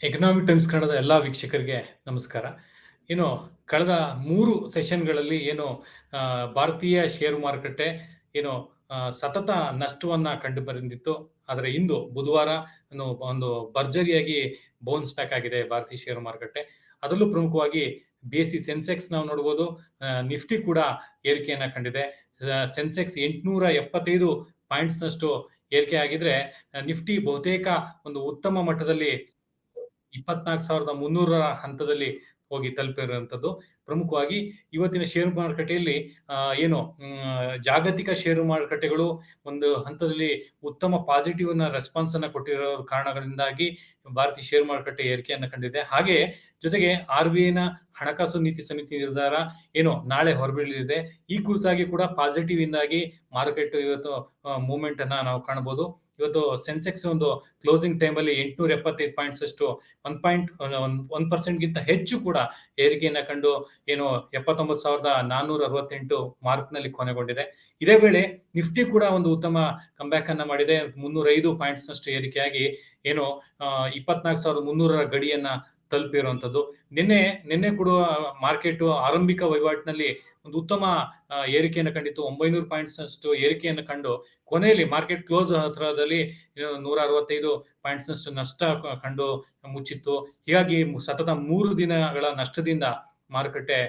Economic times ಕನ್ನಡದ ಎಲ್ಲ ವೀಕ್ಷಕರಿಗೆ ನಮಸ್ಕಾರ. ಏನು ಕಳೆದ ಮೂರು ಸೆಷನ್ಗಳಲ್ಲಿ ಏನು ಭಾರತೀಯ ಷೇರು ಮಾರುಕಟ್ಟೆ ಏನು ಸತತ ನಷ್ಟವನ್ನ ಕಂಡು ಬಂದಿತ್ತು ಆದರೆ ಇಂದು ಬುಧವಾರ ಒಂದು ಭರ್ಜರಿಯಾಗಿ ಬೌನ್ಸ್ ಬ್ಯಾಕ್ ಆಗಿದೆ ಭಾರತೀಯ ಶೇರು ಮಾರುಕಟ್ಟೆ. ಅದರಲ್ಲೂ ಪ್ರಮುಖವಾಗಿ ಬಿ ಎಸ್ ಸಿ ಸೆನ್ಸೆಕ್ಸ್ ನಾವು ನೋಡ್ಬೋದು ನಿಫ್ಟಿ ಕೂಡ ಏರಿಕೆಯನ್ನ ಕಂಡಿದೆ. ಸೆನ್ಸೆಕ್ಸ್ ಎಂಟುನೂರ ಎಪ್ಪತ್ತೈದು ಪಾಯಿಂಟ್ಸ್ನಷ್ಟು ಏರಿಕೆ ಆಗಿದ್ರೆ ನಿಫ್ಟಿ ಬಹುತೇಕ ಒಂದು ಉತ್ತಮ ಮಟ್ಟದಲ್ಲಿ ಇಪ್ಪತ್ನಾಲ್ಕು ಸಾವಿರದ ಮುನ್ನೂರರ ಹಂತದಲ್ಲಿ ಹೋಗಿ ತಲುಪಿರುವಂಥದ್ದು. ಪ್ರಮುಖವಾಗಿ ಇವತ್ತಿನ ಷೇರು ಮಾರುಕಟ್ಟೆಯಲ್ಲಿ ಏನು ಜಾಗತಿಕ ಷೇರು ಮಾರುಕಟ್ಟೆಗಳು ಒಂದು ಹಂತದಲ್ಲಿ ಉತ್ತಮ ಪಾಸಿಟಿವ್ನ ರೆಸ್ಪಾನ್ಸ್ ಅನ್ನ ಕೊಟ್ಟಿರೋ ಕಾರಣಗಳಿಂದಾಗಿ ಭಾರತೀಯ ಷೇರು ಮಾರುಕಟ್ಟೆ ಏರಿಕೆಯನ್ನು ಕಂಡಿದೆ. ಹಾಗೆ ಜೊತೆಗೆ ಆರ್ ಬಿ ಐನ ಹಣಕಾಸು ನೀತಿ ಸಮಿತಿ ನಿರ್ಧಾರ ಏನು, ನಾಳೆ ಹೊರಬೀಳಲಿದೆ. ಈ ಕುರಿತಾಗಿ ಕೂಡ ಪಾಸಿಟಿವ್ ಇಂದಾಗಿ ಮಾರುಕಟ್ಟೆ ಇವತ್ತು ಮೂವ್ಮೆಂಟ್ ಅನ್ನ ನಾವು ಕಾಣಬಹುದು. ಇವತ್ತು ಸೆನ್ಸೆಕ್ಸ್ ಒಂದು ಕ್ಲೋಸಿಂಗ್ ಟೈಮ್ ಅಲ್ಲಿ ಎಂಟುನೂರ ಎಪ್ಪತ್ತೈದು ಪಾಯಿಂಟ್ಸ್ ಅಷ್ಟು ಒನ್ ಪಾಯಿಂಟ್ ಒನ್ ಪರ್ಸೆಂಟ್ ಗಿಂತ ಹೆಚ್ಚು ಕೂಡ ಏರಿಕೆಯನ್ನ ಕಂಡು ಏನು ಎಪ್ಪತ್ತೊಂಬತ್ತು ಸಾವಿರದ ನಾನ್ನೂರ ಅರವತ್ತೆಂಟು ಮಾರ್ಕ್ನಲ್ಲಿ ಕೊನೆಗೊಂಡಿದೆ. ಇದೇ ವೇಳೆ ನಿಫ್ಟಿ ಕೂಡ ಒಂದು ಉತ್ತಮ ಕಂಬ್ಯಾಕ್ ಅನ್ನ ಮಾಡಿದೆ. ಮುನ್ನೂರ ಐದು ಪಾಯಿಂಟ್ಸ್ ನಷ್ಟು ಏರಿಕೆಯಾಗಿ ಏನು ಇಪ್ಪತ್ನಾಲ್ಕು ಸಾವಿರದ ಮುನ್ನೂರರ ಗಡಿಯನ್ನ ತಲುಪಿರುವಂತದ್ದು ನಿನ್ನೆ ನಿನ್ನೆ ಕೊಡುವ ಮಾರ್ಕೆಟ್ ಆರಂಭಿಕ ವಹಿವಾಟಿನಲ್ಲಿ ಒಂದು ಉತ್ತಮ ಏರಿಕೆಯನ್ನು ಕಂಡಿತ್ತು. ಒಂಬೈನೂರು ಪಾಯಿಂಟ್ಸ್ ಅಷ್ಟು ಏರಿಕೆಯನ್ನು ಕಂಡು ಕೊನೆಯಲ್ಲಿ ಮಾರ್ಕೆಟ್ ಕ್ಲೋಸ್ ಹತ್ರದಲ್ಲಿ ನೂರ ಅರವತ್ತೈದು ಪಾಯಿಂಟ್ಸ್ ನಷ್ಟು ನಷ್ಟ ಕಂಡು ಮುಚ್ಚಿತ್ತು. ಹೀಗಾಗಿ ಸತತ ಮೂರು ದಿನಗಳ ನಷ್ಟದಿಂದ ಮಾರುಕಟ್ಟೆ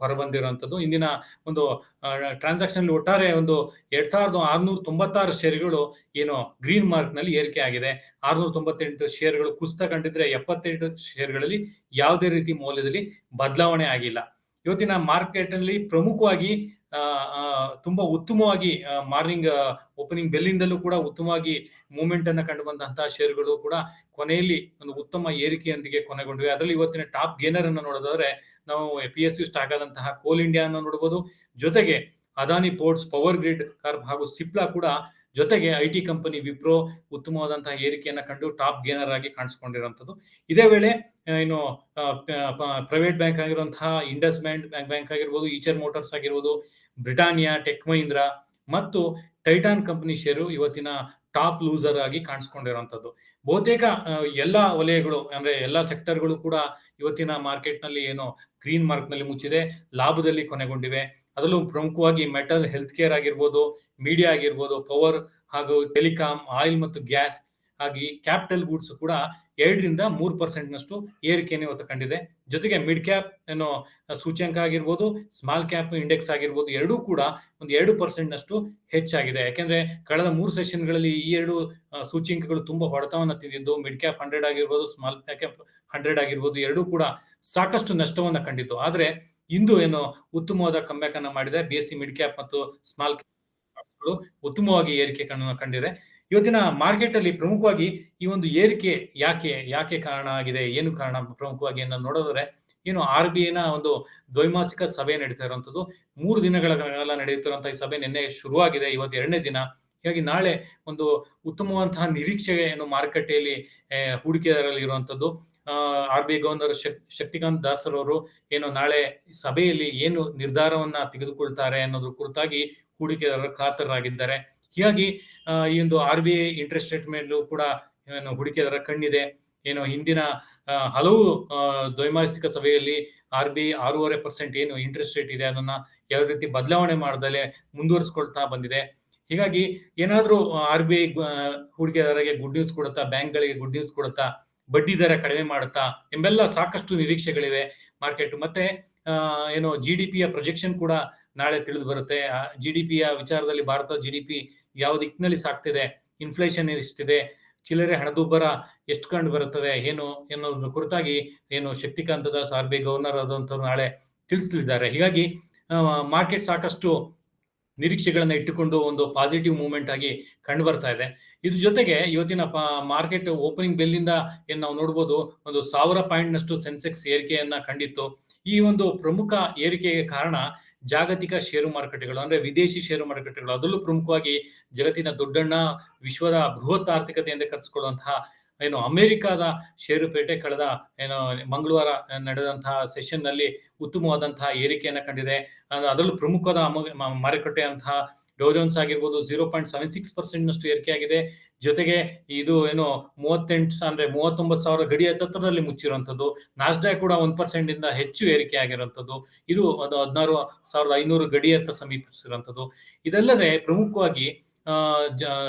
ಹೊರಬಂದಿರುವಂತದ್ದು ಇಂದಿನ ಒಂದು ಟ್ರಾನ್ಸಾಕ್ಷನ್ ಒಟ್ಟಾರೆ ಒಂದು ಎರಡ್ ಸಾವಿರದ ಆರ್ನೂರ ತೊಂಬತ್ತಾರು ಶೇರ್ಗಳು ಏನು ಗ್ರೀನ್ ಮಾರ್ಕ್ನಲ್ಲಿ ಏರಿಕೆ ಆಗಿದೆ. ಆರ್ನೂರ ತೊಂಬತ್ತೆಂಟು ಶೇರ್ಗಳು ಕುಸಿತ ಕಂಡಿದ್ರೆ ಎಪ್ಪತ್ತೆಂಟು ಶೇರ್ಗಳಲ್ಲಿ ಯಾವುದೇ ರೀತಿ ಮೌಲ್ಯದಲ್ಲಿ ಬದಲಾವಣೆ ಆಗಿಲ್ಲ. ಇವತ್ತಿನ ಮಾರ್ಕೆಟ್ನಲ್ಲಿ ಪ್ರಮುಖವಾಗಿ ತುಂಬಾ ಉತ್ತಮವಾಗಿ ಮಾರ್ನಿಂಗ್ ಓಪನಿಂಗ್ ಬೆಲ್ಲಿಂದಲೂ ಕೂಡ ಉತ್ತಮವಾಗಿ ಮೂವ್ಮೆಂಟ್ ಅನ್ನ ಕಂಡು ಬಂದಂತಹ ಶೇರ್ಗಳು ಕೂಡ ಕೊನೆಯಲ್ಲಿ ಒಂದು ಉತ್ತಮ ಏರಿಕೆಯೊಂದಿಗೆ ಕೊನೆಗೊಂಡಿವೆ. ಅದರಲ್ಲಿ ಇವತ್ತಿನ ಟಾಪ್ ಗೇನರ್ ಅನ್ನು ನೋಡೋದಾದ್ರೆ ನಾವು ಪಿ ಎಸ್ ಯು ಸ್ಟಾಕ್ ಆದಂತಹ ಕೋಲ್ ಇಂಡಿಯಾ ಅನ್ನು ನೋಡಬಹುದು ಜೊತೆಗೆ Adani ports power grid corp ಹಾಗೂ ಸಿಪ್ಲಾ ಕೂಡ ಜೊತೆಗೆ ಐ ಟಿ ಕಂಪನಿ ವಿಪ್ರೋ ಉತ್ತಮವಾದಂತಹ ಏರಿಕೆಯನ್ನು ಕಂಡು ಟಾಪ್ ಗೇನರ್ ಆಗಿ ಕಾಣಿಸ್ಕೊಂಡಿರುವಂತದ್ದು ಇದೇ ವೇಳೆ ಏನು ಪ್ರೈವೇಟ್ ಬ್ಯಾಂಕ್ ಆಗಿರುವಂತಹ ಇಂಡಸ್ ಬ್ಯಾಂಕ್ ಬ್ಯಾಂಕ್ ಆಗಿರ್ಬೋದು ಈಚರ್ ಮೋಟಾರ್ಸ್ ಆಗಿರ್ಬೋದು ಬ್ರಿಟಾನಿಯಾ ಟೆಕ್ ಮಹೀಂದ್ರ ಮತ್ತು ಟೈಟಾನ್ ಕಂಪನಿ ಶೇರು ಇವತ್ತಿನ ಟಾಪ್ ಲೂಸರ್ ಆಗಿ ಕಾಣಿಸ್ಕೊಂಡಿರುವಂತದ್ದು ಬಹುತೇಕ ಎಲ್ಲ ವಲಯಗಳು, ಅಂದ್ರೆ ಎಲ್ಲಾ ಸೆಕ್ಟರ್ಗಳು ಕೂಡ ಇವತ್ತಿನ ಮಾರ್ಕೆಟ್ನಲ್ಲಿ ಏನು ಗ್ರೀನ್ ಮಾರ್ಕ್ನಲ್ಲಿ ಮುಚ್ಚಿದೆ, ಲಾಭದಲ್ಲಿ ಕೊನೆಗೊಂಡಿವೆ. ಅದರಲ್ಲೂ ಪ್ರಮುಖವಾಗಿ ಮೆಟಲ್ ಹೆಲ್ತ್ ಕೇರ್ ಆಗಿರ್ಬೋದು, ಮೀಡಿಯಾ ಆಗಿರ್ಬೋದು, ಪವರ್ ಹಾಗೂ ಟೆಲಿಕಾಮ್ ಆಯಿಲ್ ಮತ್ತು ಗ್ಯಾಸ್, ಹಾಗೆ ಕ್ಯಾಪಿಟಲ್ ಗೂಡ್ಸ್ ಕೂಡ ಎರಡರಿಂದ ಮೂರು ಪರ್ಸೆಂಟ್ ನಷ್ಟು ಏರಿಕೆಯನ್ನು ಇವತ್ತು ಕಂಡಿದೆ. ಜೊತೆಗೆ ಮಿಡ್ ಕ್ಯಾಪ್ ಏನು ಸೂಚ್ಯಂಕ ಆಗಿರ್ಬೋದು ಸ್ಮಾಲ್ ಕ್ಯಾಪ್ ಇಂಡೆಕ್ಸ್ ಆಗಿರ್ಬೋದು, ಎರಡೂ ಕೂಡ ಒಂದು ಎರಡು ಪರ್ಸೆಂಟ್ ನಷ್ಟು ಹೆಚ್ಚಾಗಿದೆ. ಯಾಕೆಂದ್ರೆ ಕಳೆದ ಮೂರು ಸೆಷನ್ಗಳಲ್ಲಿ ಈ ಎರಡು ಸೂಚ್ಯಂಕಗಳು ತುಂಬಾ ಹೊಡೆತವನ್ನು ತಿಂದಿದ್ದು. ಮಿಡ್ ಕ್ಯಾಪ್ ಹಂಡ್ರೆಡ್ ಆಗಿರ್ಬೋದು ಸ್ಮಾಲ್ ಕ್ಯಾಪ್ ಹಂಡ್ರೆಡ್ ಆಗಿರ್ಬೋದು, ಎರಡೂ ಕೂಡ ಸಾಕಷ್ಟು ನಷ್ಟವನ್ನು ಕಂಡಿತ್ತು. ಆದರೆ ಇಂದು ಏನು ಉತ್ತಮವಾದ ಕಂಬ್ಯಾಕ್ ಮಾಡಿದೆ. ಬಿ ಮಿಡ್ ಕ್ಯಾಪ್ ಮತ್ತು ಸ್ಮಾಲ್ಗಳು ಉತ್ತಮವಾಗಿ ಏರಿಕೆ ಕಂಡಿದೆ. ಇವತ್ತಿನ ಮಾರ್ಕೆಟ್ ಅಲ್ಲಿ ಪ್ರಮುಖವಾಗಿ ಈ ಒಂದು ಏರಿಕೆ ಯಾಕೆ ಯಾಕೆ ಕಾರಣ ಆಗಿದೆ, ಏನು ಕಾರಣ ಪ್ರಮುಖವಾಗಿ ಅನ್ನೋದು ನೋಡೋದ್ರೆ ಏನು ಆರ್ ಬಿ ಐನ ಒಂದು ದ್ವೈಮಾಸಿಕ ಸಭೆ ನಡೀತಾ ಇರುವಂತದ್ದು ಮೂರು ದಿನಗಳ ಕಾಲ ನಡೆಯುತ್ತಿರುವಂತಹ ಈ ಸಭೆ ನಿನ್ನೆ ಶುರುವಾಗಿದೆ. ಇವತ್ತು ಎರಡನೇ ದಿನ. ಹೀಗಾಗಿ ನಾಳೆ ಒಂದು ಉತ್ತಮವಂತಹ ನಿರೀಕ್ಷೆ ಏನು ಮಾರುಕಟ್ಟೆಯಲ್ಲಿ ಹೂಡಿಕೆದಾರರಲ್ಲಿ ಇರುವಂತದ್ದು ಆರ್ ಬಿ ಐ ಗವರ್ನರ್ ಶಕ್- ಶಕ್ತಿಕಾಂತ್ ದಾಸ್ ಅವರು ಏನು ನಾಳೆ ಸಭೆಯಲ್ಲಿ ಏನು ನಿರ್ಧಾರವನ್ನ ತೆಗೆದುಕೊಳ್ತಾರೆ ಅನ್ನೋದ್ರ ಕುರಿತಾಗಿ ಹೂಡಿಕೆದಾರರು ಕಾತರರಾಗಿದ್ದಾರೆ ಹೀಗಾಗಿ ಈ ಒಂದು R B I interest rate ಮೇಲೂ ಕೂಡ, ಏನು ಹೂಡಿಕೆದಾರ ಕಣ್ಣಿದೆ. ಏನು ಹಿಂದಿನ ಹಲವು ದ್ವೈಮಾಸಿಕ ಸಭೆಯಲ್ಲಿ ಆರ್ ಬಿ ಐ ಆರೂವರೆ ಪರ್ಸೆಂಟ್ ಏನು ಇಂಟ್ರೆಸ್ಟ್ ರೇಟ್ ಇದೆ, ಅದನ್ನ ಯಾವ ರೀತಿ ಬದಲಾವಣೆ ಮಾಡದಲೆ ಮುಂದುವರಿಸ್ಕೊಳ್ತಾ ಬಂದಿದೆ. ಹೀಗಾಗಿ ಏನಾದರೂ ಆರ್ ಬಿ ಐ ಹೂಡಿಕೆದಾರರಿಗೆ ಗುಡ್ ನ್ಯೂಸ್ ಕೊಡುತ್ತಾ, ಬ್ಯಾಂಕ್ಗಳಿಗೆ ಗುಡ್ ನ್ಯೂಸ್ ಕೊಡುತ್ತಾ, ಬಡ್ಡಿ ದರ ಕಡಿಮೆ ಮಾಡುತ್ತಾ, ಎಂಬೆಲ್ಲ ಸಾಕಷ್ಟು ನಿರೀಕ್ಷೆಗಳಿವೆ ಮಾರ್ಕೆಟ್. ಮತ್ತೆ ಏನು ಜಿ ಡಿ ಪಿಯ ಪ್ರೊಜೆಕ್ಷನ್ ಕೂಡ ನಾಳೆ ತಿಳಿದು ಬರುತ್ತೆ. ಜಿ ಡಿ ಪಿಯ ವಿಚಾರದಲ್ಲಿ ಭಾರತದ ಜಿ ಡಿ ಪಿ ಯಾವ ದಿಕ್ಕಿನಲ್ಲಿ ಸಾಕ್ತಿದೆ? ಇನ್ಫ್ಲೇಷನ್ ಎಷ್ಟಿದೆ? ಚಿಲ್ಲರೆ ಹಣದುಬ್ಬರ ಎಷ್ಟು ಕಂಡು ಬರುತ್ತದೆ? ಏನು ಎನ್ನುವುದರ ಕುರಿತಾಗಿ ಏನು Shaktikanta Das R B governor ಆದಂಥವ್ರು ನಾಳೆ ತಿಳಿಸಲಿದ್ದಾರೆ. ಹೀಗಾಗಿ ಮಾರ್ಕೆಟ್ ಸಾಕಷ್ಟು ನಿರೀಕ್ಷೆಗಳನ್ನು ಇಟ್ಟುಕೊಂಡು ಒಂದು ಪಾಸಿಟಿವ್ ಮೂವ್ಮೆಂಟ್ ಆಗಿ ಕಂಡು ಬರ್ತಾ ಇದೆ. ಇದ್ರ ಜೊತೆಗೆ ಇವತ್ತಿನ ಮಾರ್ಕೆಟ್ ಓಪನಿಂಗ್ ಬೆಲ್ಲಿಂದ ಏನು ನಾವು ನೋಡ್ಬೋದು, ಒಂದು ಸಾವಿರ ಪಾಯಿಂಟ್ನಷ್ಟು ಸೆನ್ಸೆಕ್ಸ್ ಏರಿಕೆಯನ್ನ ಕಂಡಿತ್ತು. ಈ ಒಂದು ಪ್ರಮುಖ ಏರಿಕೆಗೆ ಕಾರಣ ಜಾಗತಿಕ ಷೇರು ಮಾರುಕಟ್ಟೆಗಳು ಅಂದ್ರೆ ವಿದೇಶಿ ಷೇರು ಮಾರುಕಟ್ಟೆಗಳು ಅದರಲ್ಲೂ ಪ್ರಮುಖವಾಗಿ ಜಗತ್ತಿನ ದೊಡ್ಡಣ್ಣ ವಿಶ್ವದ ಬೃಹತ್ ಆರ್ಥಿಕತೆ ಎಂದೇ ಕರೆಸಿಕೊಳ್ಳುವಂತಹ ಏನು ಅಮೆರಿಕಾದ ಷೇರುಪೇಟೆ ಕಳೆದ ಏನು ಮಂಗಳವಾರ ನಡೆದಂತಹ ಸೆಷನ್ನಲ್ಲಿ ಉತ್ತಮವಾದಂತಹ ಏರಿಕೆಯನ್ನು ಕಂಡಿದೆ. ಅದ್- ಅದರಲ್ಲೂ ಪ್ರಮುಖವಾದ ಅಮ- ಮ- ಮಾರುಕಟ್ಟೆ ಅಂತಹ ಡೋಜೋನ್ಸ್ ಆಗಿರ್ಬೋದು zero point seven six percent ನಷ್ಟು ಏರಿಕೆ ಆಗಿದೆ ಜೊತೆಗೆ ಇದು ಏನು 38 ಅಂದ್ರೆ 39,000 ಗಡಿ ಹತ್ತತ್ರದಲ್ಲಿ ಮುಚ್ಚಿರುವಂತದ್ದು. ನಾಸ್ಡಾಕ್ ಕೂಡ 1% ಇಂದ ಹೆಚ್ಚು ಏರಿಕೆ ಆಗಿರುವಂಥದ್ದು ಇದು ಒಂದು 16,500 ಗಡಿ ಹತ್ತ ಸಮೀಪಿಸಿರುವಂಥದ್ದು ಇದಲ್ಲದೆ ಪ್ರಮುಖವಾಗಿ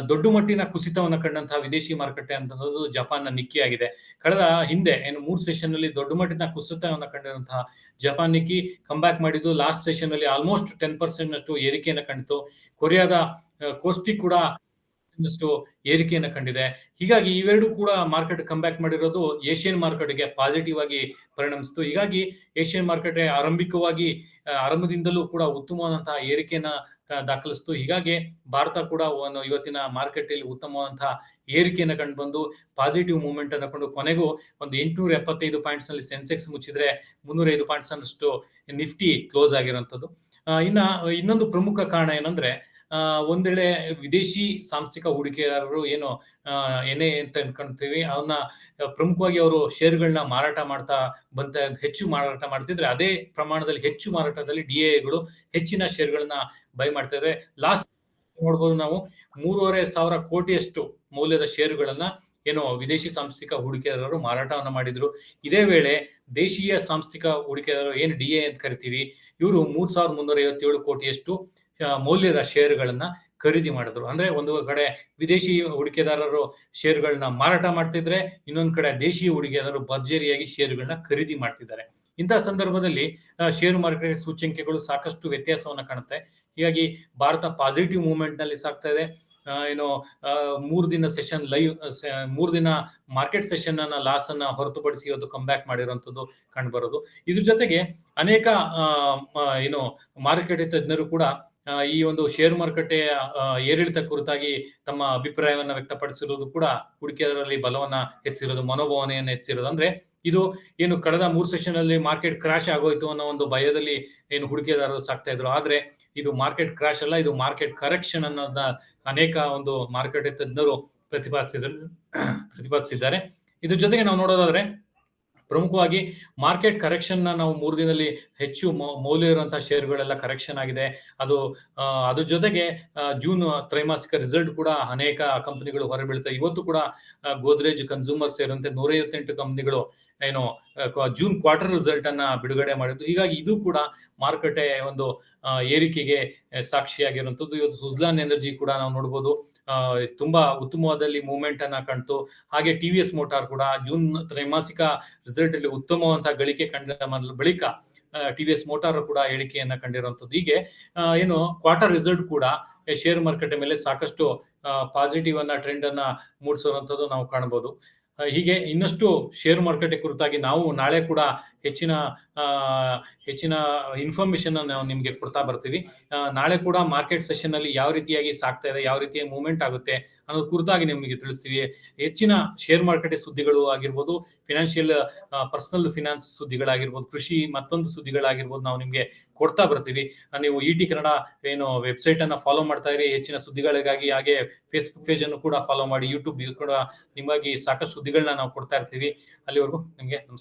ದೊಡ್ಡ ಮಟ್ಟಿನ ಕುಸಿತವನ್ನು ಕಂಡಂತಹ ವಿದೇಶಿ ಮಾರುಕಟ್ಟೆ ಅಂತದ್ದು ಜಪಾನ್‌ನ ನಿಕ್ಕಿ ಆಗಿದೆ. ಕಳೆದ ಹಿಂದೆ ಏನು ಮೂರು ಸೆಷನ್ ಅಲ್ಲಿ ದೊಡ್ಡ ಮಟ್ಟಿನ ಕುಸಿತವನ್ನು ಕಂಡಿರುವಂತಹ ಜಪಾನ್ ನಿಕ್ಕಿ ಕಂಬ್ಯಾಕ್ ಮಾಡಿದ್ದು ಲಾಸ್ಟ್ ಸೆಷನ್‌ನಲ್ಲಿ ಆಲ್‌ಮೋಸ್ಟ್ 10% ನಷ್ಟು ಏರಿಕೆಯನ್ನು ಕಂಡಿತು. ಕೊರಿಯಾದ ಕೋಸ್ಟಿ ಕೂಡ ನಷ್ಟು ಏರಿಕೆಯನ್ನು ಕಂಡಿದೆ. ಹೀಗಾಗಿ ಇವೆರಡೂ ಕೂಡ ಮಾರ್ಕೆಟ್ ಕಮ್‌ಬ್ಯಾಕ್ ಮಾಡಿರೋದು ಏಷ್ಯನ್ ಮಾರ್ಕೆಟ್ಗೆ ಪಾಸಿಟಿವ್ ಆಗಿ ಪರಿಣಮಿಸಿತು. ಹೀಗಾಗಿ ಏಷ್ಯನ್ ಮಾರ್ಕೆಟ್ ಆರಂಭಿಕವಾಗಿ ಆರಂಭದಿಂದಲೂ ಕೂಡ ಉತ್ತಮವಾದಂತಹ ಏರಿಕೆಯನ್ನ ದಾಖಲಿಸ್ತು. ಹೀಗಾಗಿ ಭಾರತ ಕೂಡ ಒಂದು ಇವತ್ತಿನ ಅಲ್ಲಿ ಉತ್ತಮವಾದಂತಹ ಏರಿಕೆಯನ್ನು ಕಂಡುಬಂದು ಪಾಸಿಟಿವ್ ಮೂವ್‌ಮೆಂಟ್ ಅನ್ನು ಕಂಡು ಕೊನೆಗೂ ಒಂದು 875 ಪಾಯಿಂಟ್ಸ್‌ನಲ್ಲಿ ಸೆನ್ಸೆಕ್ಸ್ ಮುಚ್ಚಿದ್ರೆ 305 ಪಾಯಿಂಟ್ಸ್ ಅನ್ನಷ್ಟು ನಿಫ್ಟಿ ಕ್ಲೋಸ್ ಆಗಿರುವಂತದ್ದು. ಇನ್ನ, ಇನ್ನೊಂದು ಪ್ರಮುಖ ಕಾರಣ ಏನಂದ್ರೆ ಒಂದೆಡೆ ವಿದೇಶಿ ಸಾಂಸ್ಥಿಕ ಹೂಡಿಕೆದಾರರು ಏನು ಎನ್ ಅಂತ ಅನ್ಕೊಂತೀವಿ ಅವನ್ನ ಪ್ರಮುಖವಾಗಿ ಅವರು ಶೇರ್ಗಳನ್ನ ಮಾರಾಟ ಮಾಡ್ತಾ ಬಂತ ಹೆಚ್ಚು ಮಾರಾಟ ಮಾಡ್ತಿದ್ರೆ ಅದೇ ಪ್ರಮಾಣದಲ್ಲಿ ಹೆಚ್ಚು ಮಾರಾಟದಲ್ಲಿ ಡಿಐಗಳು ಹೆಚ್ಚಿನ ಶೇರ್ಗಳನ್ನ ಬೈ ಮಾಡ್ತಾ ಇದ್ರೆ ಲಾಸ್ಟ್ ನೋಡ್ಬೋದು ನಾವು 3,500 ಕೋಟಿಯಷ್ಟು ಮೌಲ್ಯದ ಷೇರುಗಳನ್ನ ಏನು ವಿದೇಶಿ ಸಾಂಸ್ಥಿಕ ಹೂಡಿಕೆದಾರರು ಮಾರಾಟವನ್ನ ಮಾಡಿದ್ರು. ಇದೇ ವೇಳೆ ದೇಶೀಯ ಸಾಂಸ್ಥಿಕ ಹೂಡಿಕೆದಾರರು ಏನು ಡಿಎ ಅಂತ ಕರಿತೀವಿ, ಇವರು 3,357 ಕೋಟಿಯಷ್ಟು ಅ ಮೌಲ್ಯದ ಶೇರ್ಗಳನ್ನ ಖರೀದಿ ಮಾಡಿದ್ರು. ಅಂದ್ರೆ ಒಂದು ಕಡೆ ವಿದೇಶಿ ಹೂಡಿಕೆದಾರರು ಷೇರುಗಳನ್ನ ಮಾರಾಟ ಮಾಡ್ತಿದ್ರೆ, ಇನ್ನೊಂದು ಕಡೆ ದೇಶೀಯ ಹೂಡಿಕೆದಾರರು ಭರ್ಜರಿಯಾಗಿ ಶೇರ್ಗಳನ್ನ ಖರೀದಿ ಮಾಡ್ತಿದ್ದಾರೆ. ಇಂತಹ ಸಂದರ್ಭದಲ್ಲಿ ಶೇರು ಮಾರುಕಟ್ಟೆ ಸೂಚ್ಯಂಕಗಳು ಸಾಕಷ್ಟು ವ್ಯತ್ಯಾಸವನ್ನು ಕಾಣುತ್ತೆ. ಹೀಗಾಗಿ ಭಾರತ ಪಾಸಿಟಿವ್ ಮೂವ್‌ಮೆಂಟ್‌ನಲ್ಲಿ ಸಾಕ್ತಾ ಇದೆ. ಏನು ಮೂರು ದಿನ ಸೆಷನ್ ಲೈವ್ ಮೂರು 3 ದಿನ ಮಾರ್ಕೆಟ್ ಸೆಷನ್ ಅನ್ನ ಲಾಸ್ ಅನ್ನ ಹೊರತುಪಡಿಸಿ ಇವತ್ತು ಕಮ್‌ಬ್ಯಾಕ್ ಮಾಡಿರುವಂತದ್ದು ಕಂಡುಬರೋದು. ಇದ್ರ ಜೊತೆಗೆ ಅನೇಕ ಏನು ಮಾರುಕಟ್ಟೆ ತಜ್ಞರು ಕೂಡ ಈ ಒಂದು ಷೇರು ಮಾರುಕಟ್ಟೆಯ ಏರಿಳಿತ ಕುರಿತಾಗಿ ತಮ್ಮ ಅಭಿಪ್ರಾಯವನ್ನು ವ್ಯಕ್ತಪಡಿಸಿರುವುದು ಕೂಡ ಹೂಡಿಕೆದಾರರಲ್ಲಿ ಬಲವನ್ನ ಹೆಚ್ಚಿರೋದು, ಮನೋಭಾವನೆಯನ್ನ ಹೆಚ್ಚಿರೋದು. ಅಂದ್ರೆ ಇದು ಏನು ಕಳೆದ ಮೂರು ಸೆಷನ್ ಅಲ್ಲಿ ಮಾರ್ಕೆಟ್ ಕ್ರಾಶ್ ಆಗೋಯ್ತು ಅನ್ನೋ ಒಂದು ಭಯದಲ್ಲಿ ಏನು ಹೂಡಿಕೆದಾರರು ಸಾಕ್ತಾ ಇದ್ರು. ಆದ್ರೆ ಇದು ಮಾರ್ಕೆಟ್ ಕ್ರಾಶ್ ಅಲ್ಲ, ಇದು ಮಾರ್ಕೆಟ್ ಕರೆಕ್ಷನ್ ಅನ್ನೋದ ಅನೇಕ ಒಂದು ಮಾರುಕಟ್ಟೆ ತಜ್ಞರು ಪ್ರತಿಪಾದಿಸಿದರು ಪ್ರತಿಪಾದಿಸಿದ್ದಾರೆ. ಇದ್ರ ಜೊತೆಗೆ ನಾವು ನೋಡೋದಾದ್ರೆ ಪ್ರಮುಖವಾಗಿ ಮಾರ್ಕೆಟ್ ಕರೆಕ್ಷನ್‌ನ ನಾವು ಮೂರು ದಿನದಲ್ಲಿ ಹೆಚ್ಚು ಮೌಲ್ಯ ಇರುವಂತಹ ಶೇರ್ಗಳೆಲ್ಲ ಕರೆಕ್ಷನ್ ಆಗಿದೆ. ಅದು ಅದ್ರ ಜೊತೆಗೆ ಜೂನ್ ತ್ರೈಮಾಸಿಕ ರಿಸಲ್ಟ್ ಕೂಡ ಅನೇಕ ಕಂಪನಿಗಳು ಹೊರಬೀಳ್ತಾ ಇವತ್ತು ಕೂಡ ಗೋದ್ರೇಜ್ ಕನ್ಸ್ಯೂಮರ್ ಸೇರಿದಂತೆ 158 ಕಂಪನಿಗಳು ಏನು ಜೂನ್ ಕ್ವಾರ್ಟರ್ ರಿಸಲ್ಟ್ ಅನ್ನ ಬಿಡುಗಡೆ ಮಾಡಿದ್ದು. ಹೀಗಾಗಿ ಇದು ಕೂಡ ಮಾರುಕಟ್ಟೆ ಒಂದು ಏರಿಕೆಗೆ ಸಾಕ್ಷಿಯಾಗಿರುವಂಥದ್ದು ಇವತ್ತು ಸುಜ್ಲಾನ್ ಎನರ್ಜಿ ಕೂಡ ನಾವು ನೋಡ್ಬೋದು. ತುಂಬಾ ಉತ್ತಮವಾದಲ್ಲಿ ಮೂವ್‌ಮೆಂಟ್ ಅನ್ನ ಕಾಣ್ತು. ಹಾಗೆ ಟಿವಿಎಸ್ ಮೋಟಾರ್ ಕೂಡ ಜೂನ್ ತ್ರೈಮಾಸಿಕ ರಿಸಲ್ಟ್ ಅಲ್ಲಿ ಉತ್ತಮವಂತ ಗಳಿಕೆ ಕಂಡ ಬಳಿಕ ಅ ಟಿವಿಎಸ್ ಮೋಟಾರ್ ಕೂಡ ಹೇಳಿಕೆಯನ್ನ ಕಂಡಿರುವಂತದ್ದು. ಹೀಗೆ ಏನು ಕ್ವಾರ್ಟರ್ ರಿಸಲ್ಟ್ ಕೂಡ ಶೇರ್ ಮಾರುಕಟ್ಟೆ ಮೇಲೆ ಸಾಕಷ್ಟು ಪಾಸಿಟಿವ್ ಅನ್ನ ಟ್ರೆಂಡ್ ಅನ್ನ ಮೂಡಿಸಿರುವಂತದ್ದು ನಾವು ಕಾಣಬಹುದು. ಹೀಗೆ ಇನ್ನಷ್ಟು ಶೇರ್ ಮಾರುಕಟ್ಟೆ ಕುರಿತಾಗಿ ನಾವು ನಾಳೆ ಕೂಡ ಹೆಚ್ಚಿನ ಹೆಚ್ಚಿನ ಇನ್ಫಾರ್ಮೇಶನ್ ನಾವು ನಿಮಗೆ ಕೊಡ್ತಾ ಬರ್ತೀವಿ. ನಾಳೆ ಕೂಡ ಮಾರ್ಕೆಟ್ ಸೆಷನ್ ಅಲ್ಲಿ ಯಾವ ರೀತಿಯಾಗಿ ಸಾಗ್ತಾ ಇದೆ, ಯಾವ ರೀತಿಯ ಮೂವ್‌ಮೆಂಟ್ ಆಗುತ್ತೆ ಅನ್ನೋದು ಕುರಿತಾಗಿ ನಿಮಗೆ ತಿಳಿಸ್ತೀವಿ. ಹೆಚ್ಚಿನ ಶೇರ್ ಮಾರ್ಕೆಟ್ ಸುದ್ದಿಗಳು ಆಗಿರ್ಬೋದು, ಫಿನಾನ್ಷಿಯಲ್ ಪರ್ಸನಲ್ ಫಿನಾನ್ಸ್ ಸುದ್ದಿಗಳಾಗಿರ್ಬೋದು, ಕೃಷಿ ಮತ್ತೊಂದು ಸುದ್ದಿಗಳಾಗಿರ್ಬೋದು ನಾವು ನಿಮಗೆ ಕೊಡ್ತಾ ಬರ್ತೀವಿ. ನೀವು ಇ ಟಿ ಕನ್ನಡ ಏನು ವೆಬ್‌ಸೈಟ್ ಅನ್ನ ಫಾಲೋ ಮಾಡ್ತಾ ಇರಿ. ಹೆಚ್ಚಿನ ಸುದ್ದಿಗಳಿಗಾಗಿ ಹಾಗೆ ಫೇಸ್‌ಬುಕ್ ಪೇಜ್ ಅನ್ನು ಕೂಡ ಫಾಲೋ ಮಾಡಿ. ಯೂಟ್ಯೂಬ್ ಕೂಡ ನಿಮಗಾಗಿ ಸಾಕಷ್ಟು ಸುದ್ದಿಗಳನ್ನ ನಾವು ಕೊಡ್ತಾ ಇರ್ತೀವಿ. ಅಲ್ಲಿವರೆಗೂ ನಿಮಗೆ ನಮಸ್